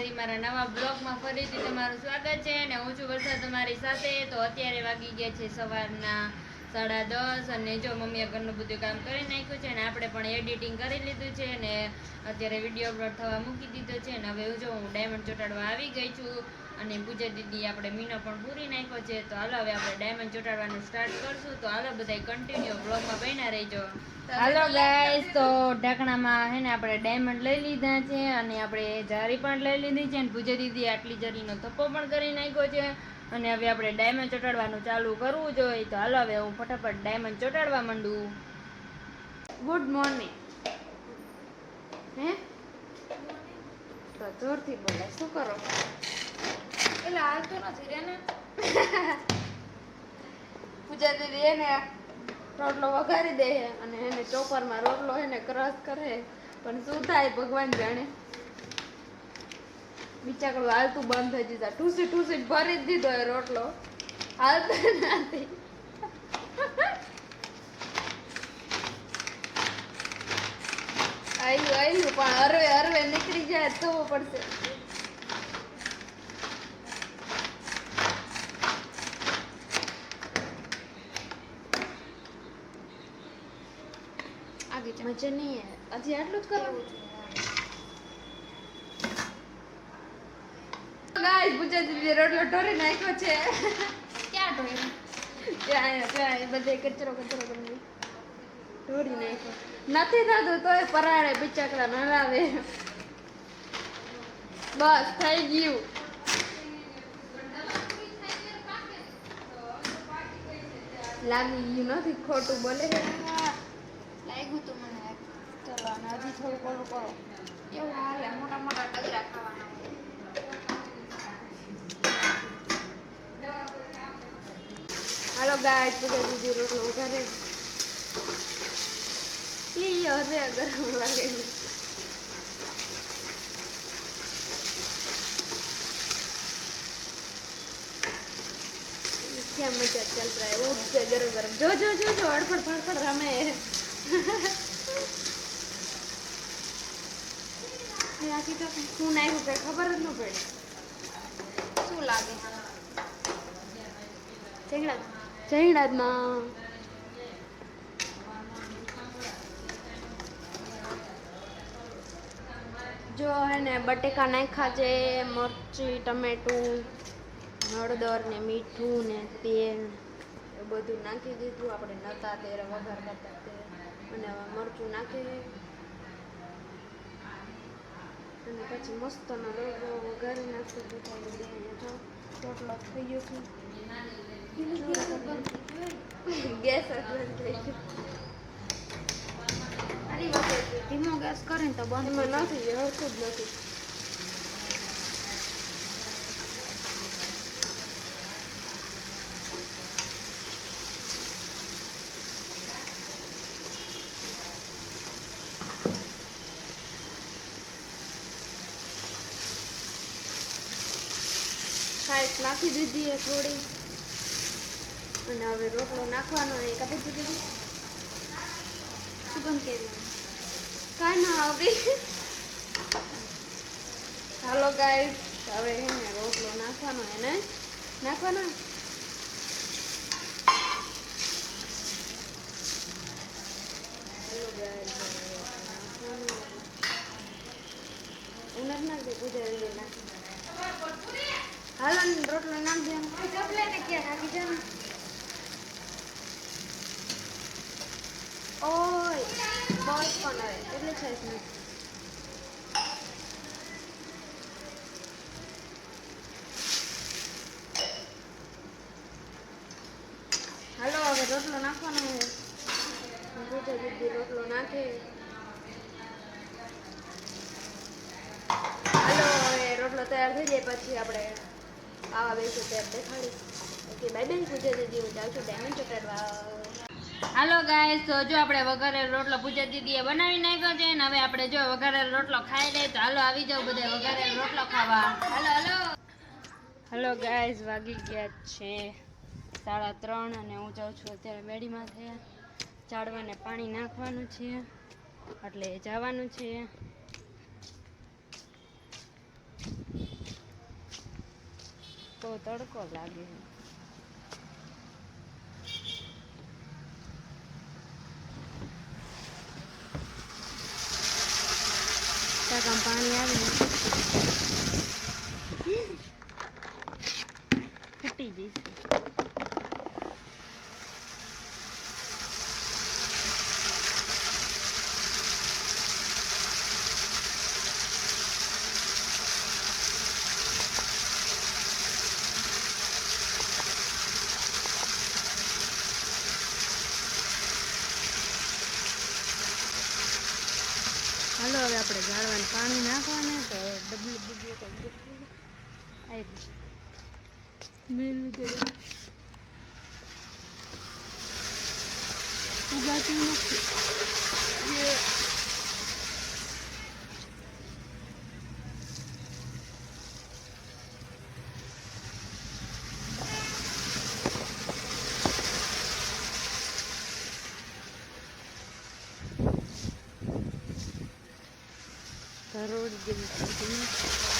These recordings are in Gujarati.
મારી મારા નવા બ્લોગમાં ફરીથી તમારું સ્વાગત છે અને હું છું વરસાદ તમારી સાથે. તો અત્યારે વાગી ગયા છે સવારના સાડા દસ અને જો મમ્મીએ ઘરનું બધું કામ કરી નાખ્યું છે અને આપણે પણ એડિટિંગ કરી લીધું છે અને અત્યારે વીડિયો અપલોડ થવા મૂકી દીધો છે અને હવે જો હું ડાયમંડ ચોટાડવા આવી ગઈ છું. અને પૂજા દીદી આપણે મીનો પણ પૂરી નાખ્યો છે. તો હાલો હવે આપણે ડાયમંડ ચોટાડવાનું સ્ટાર્ટ કરશું. તો હાલો બધા કન્ટિન્યુ બ્લોગમાં બન્યા રહેજો. હાલો ગાઈસ તો ઢાંકણામાં હે ને આપણે ડાયમંડ લઈ લીધા છે અને આપણે જારી પણ લઈ લીધી છે અને પૂજા દીદી આટલી જરીનો થપ્પો પણ કરી નાખ્યો છે. અને હવે આપણે ડાયમંડ ચોટાડવાનું ચાલુ કરવું જોઈએ. તો હાલો હવે હું ફટાફટ ડાયમંડ ચોટાડવા માંડું. ગુડ મોર્નિંગ હે? તો જોરથી બોલાય શું કરો? એટલે હાલતું નથી રે ને. પૂજા દીદી એને રોટલો વઘારી દે અને એને ચોપરમાં રોટલો એને ક્રશ કરે. પણ શું થાય ભગવાન જાણે. બિચાકડું હાલતું બંધ થઈ જતા ટૂસી ટૂસી ભરી જ દીધો એ રોટલો. હાલતો નથી. આવ્યું આવ્યું પણ હરવે હરવે નીકળી જાય તો પડશે આગે છે. મજા નહીં આવે. હજી આટલું જ કરવું ગાઈસ પૂજા દીદી રોટલો ઢોરી નાખ્યો છે. ક્યાં ઢોળ્યું? ત્યાં ત્યાં બધે કચરો કચરો કરી ઢોરી નાખ્યો. નથી થતું તોય બિચાકડા નરાવે બસ થઈ ગયું. લાગી ગયું નથી ખોટું બોલે છે લાગ્યું હતું મને. ચલો, અને હજી થોડું ઓલું કરો. એવું હાલે મોટા મોટા ડગરા ખાવાના હાલો ગાય બધા બીજું રોટલો ઉઘારે ઈ હવે ગરમ લાગે. ક્યાં મજા ચાલ રહી? ગરમ ગરમ જો જો જો જો અડફડ ફડફડ રમે. આથી તો હું નાખ્યું કઈ ખબર જ ન પડે. શું લાગે? ચેંગડા ચેંગડામાં જો એને બટેકા નાખ્યા છે, મરચી, ટમેટું, હળદર ને મીઠું ને તેલ, એ બધું નાખી દીધું. આપણે નતા તેલ વઘાર કરતા તેલ. અને મરચું નાખી અને પછી મસ્તનો રોટલો વઘારી નાખી દીધો એટલે અહીંયા જો. રોટલો થઈ ગયો છે. ગેસ બંધ થઈ ગયો. ધીમો ગેસ કરીને તો બંધ નથી હરખું જ નથી. ખાઈટ નાખી દીધી એ થોડી અને હવે રોટલો નાખવાનો એ કાપી દીધી. સુગંધ કેવી કાંઈ ના આવડી. હાલો ગાય હવે એને રોટલો નાખવાનો એને નાખવાનો? નાખ દે પૂજા નાખ હાલો રોટલો નામ દે. ચપલે ને ક્યાં નાખી જાય ઓય, બસ પણ હવે, એટલે છે હાલો, હવે રોટલો નાખવાનો છે. રોટલો નાખે. હાલો, હવે રોટલો તૈયાર થઈ જાય પછી આપણે આવા બેસું ત્યારે દેખાડીશ ઓકે બાય બાય ગુજરાતી દીદી જાઉં છું ડાયમંડ ચોટાડવા હાલો ગાય તો જો આપણે વઘારેલો રોટલો પૂજા દીદીએ બનાવી નાખ્યો છે ને, હવે આપણે જો વઘારેલો રોટલો ખાઈ લઈએ તો હાલો આવી જાવ બધા વઘારેલો રોટલો ખાવા. હાલો હાલો. હાલો ગાય વાગી ગયા છે સાડા ત્રણ અને હું જાઉં છું અત્યારે મેડીમાં થયા. ચાડવાને પાણી નાખવાનું છે, એટલે જવાનું છે. બહુ તડકો લાગે. છે ટાંકામાં પાણી આવે ને ફૂટી જઈશ હાલો હવે આપણે ઝાડવાને પાણી નાખવાને તો ડબલું ડબલું કંઈક આવી મેલું તો ઉગાતું નથી એ કરોડ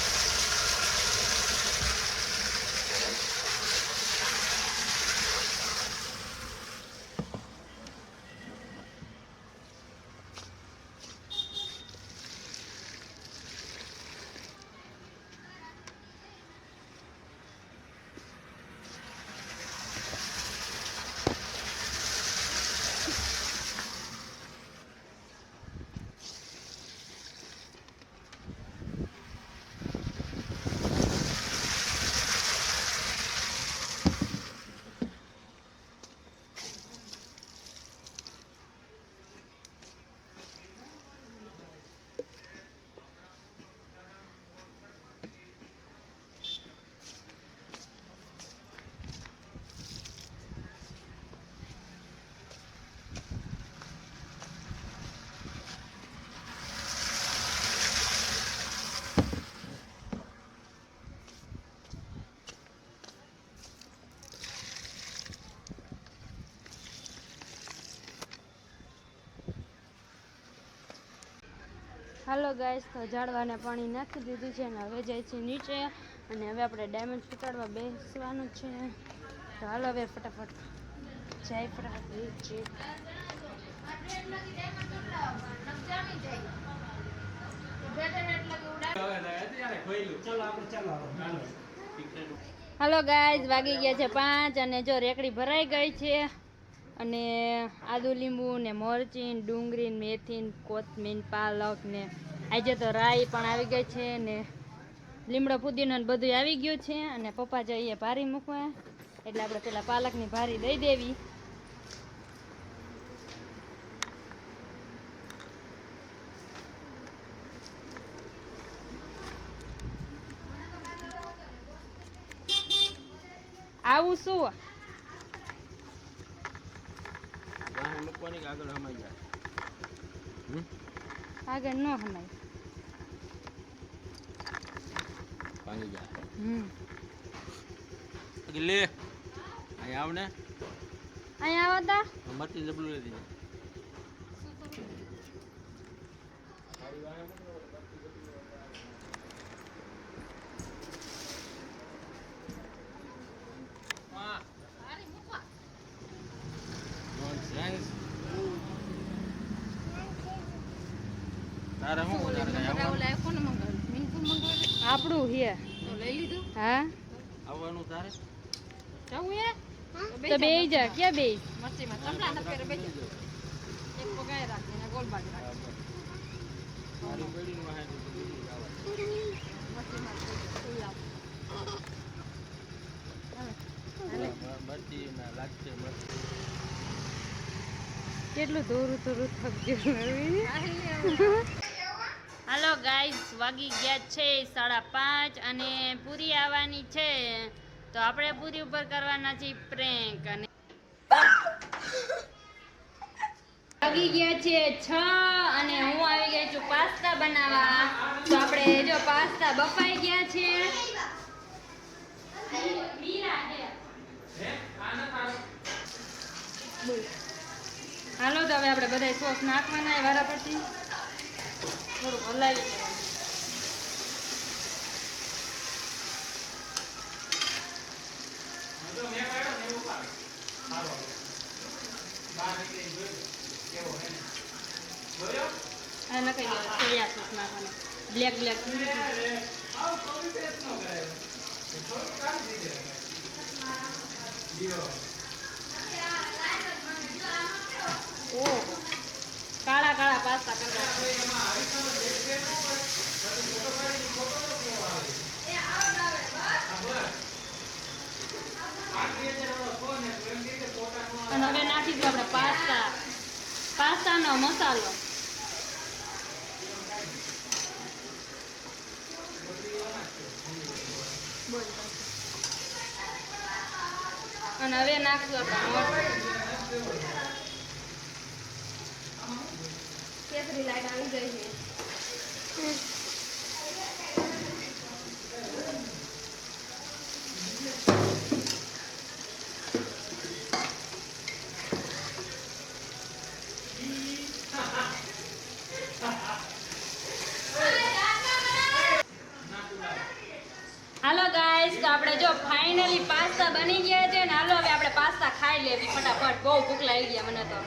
હાલો ગાઈસ તો ઝાડવાને પાણી નાખી દીધું છે અને હવે જાય છે નીચે અને હવે આપણે ડાયમંડ ફૂટાડવા બેસવાનું છે. તો હાલો હવે ફટાફટ જાય ફટાફટ નીચે હાલો ગાઈઝ વાગી ગયા છે પાંચ અને જો રેકડી ભરાઈ ગઈ છે. અને આદુ લીંબુ ને મરચી ડુંગળી મેથી કોથમીર, પાલક ને આજે તો રાઈ પણ આવી ગઈ છે ને લીમડો ફુદીનો ને બધું આવી ગયું છે અને પપ્પા જઈએ ભારી મૂકવા, એટલે આપણે પેલા પાલકની ભારી દઈ દેવી. આવું શું? મૂકવાની કે આગળ હમાઈ જાય? આગળ ન હમાય. ભાંગી જાય હમ. લે. અહીંયા આવને. અહીંયા આવતા મરતી જબલું લેતી જાય Nonsense. તારે શું તારે કઈ આવવાનું? આપણું હે. હા? આવવાનું તારે? તો બે જા ક્યાં બે મરચીમાં ચમડા ના વાહે તો એક પગાય મરચી ને લાગશે મરચી. કેટલું દોરું દોરું થકજો હાલો ગાઈસ વાગી ગયા છે સાડા પાંચ અને પૂરી આવવાની છે. તો આપણે પૂરી ઉપર કરવાના છે પ્રેન્ક અને વાગી ગયા છે છ અને હું આવી ગઈ છું પાસ્તા બનાવવા. તો આપણે જો પાસ્તા બફાઈ ગયા છે. હાલો તો હવે આપણે બધા સોસ નાખવાના વારા પરથી થોડું હલાવી લેવાનું બ્લેક બ્લેક ઓ કાળા કાળા પાસ્તા કરતા અને હવે નાખીશું આપણે પાસ્તા. પાસ્તાનો મસાલો. અને હવે નાખશું આપણે મઠ લાઈટ આવી ગઈ છે. હાલો ગાઈસ તો આપણે જો ફાઇનલી પાસ્તા બની ગયા છે ને હાલો હવે આપણે પાસ્તા ખાઈ લેવી. ફટાફટ બહુ ભૂખ લાગી ગયા મને તો.